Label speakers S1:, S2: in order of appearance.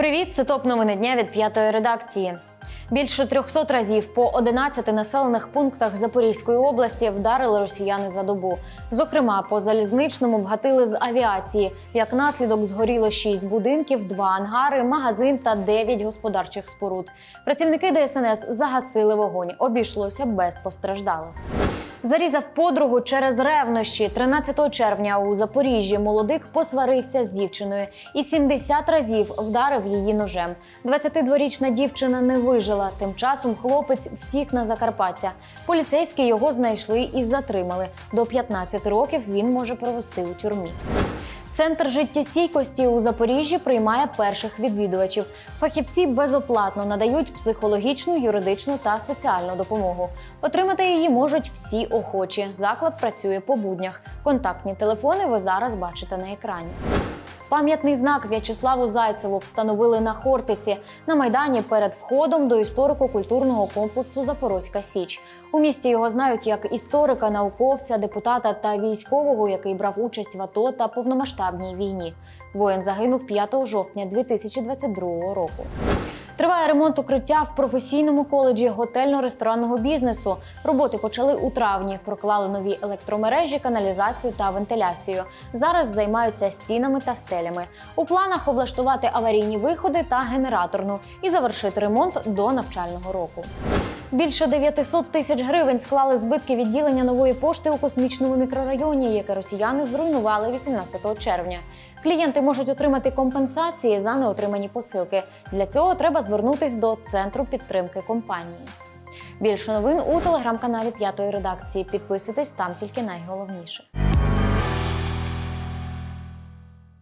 S1: Привіт, це топ новини дня від п'ятої редакції. Більше 300 разів по 11 населених пунктах Запорізької області вдарили росіяни за добу. Зокрема, по залізничному вгатили з авіації. Як наслідок згоріло 6 будинків, 2 ангари, магазин та 9 господарчих споруд. Працівники ДСНС загасили вогонь. Обійшлося без постраждалих. Зарізав подругу через ревнощі. 13 червня у Запоріжжі молодик посварився з дівчиною і 70 разів вдарив її ножем. 22-річна дівчина не вижила. Тим часом хлопець втік на Закарпаття. Поліцейські його знайшли і затримали. До 15 років він може провести у тюрмі. Центр життєстійкості у Запоріжжі приймає перших відвідувачів. Фахівці безоплатно надають психологічну, юридичну та соціальну допомогу. Отримати її можуть всі охочі. Заклад працює по буднях. Контактні телефони ви зараз бачите на екрані. Пам'ятний знак В'ячеславу Зайцеву встановили на Хортиці на майдані перед входом до історико-культурного комплексу Запорозька Січ. У місті його знають як історика, науковця, депутата та військового, який брав участь в АТО та повномасштабній війні. Воїн загинув 5 жовтня 2022 року. Триває ремонт укриття в професійному коледжі готельно-ресторанного бізнесу. Роботи почали у травні. Проклали нові електромережі, каналізацію та вентиляцію. Зараз займаються стінами та стелями. У планах облаштувати аварійні виходи та генераторну і завершити ремонт до навчального року. Більше 900 тисяч гривень склали збитки відділення нової пошти у космічному мікрорайоні, яке росіяни зруйнували 18 червня. Клієнти можуть отримати компенсації за неотримані посилки. Для цього треба звернутись до центру підтримки компанії. Більше новин у телеграм-каналі П'ятої редакції. Підписуйтесь там тільки найголовніше.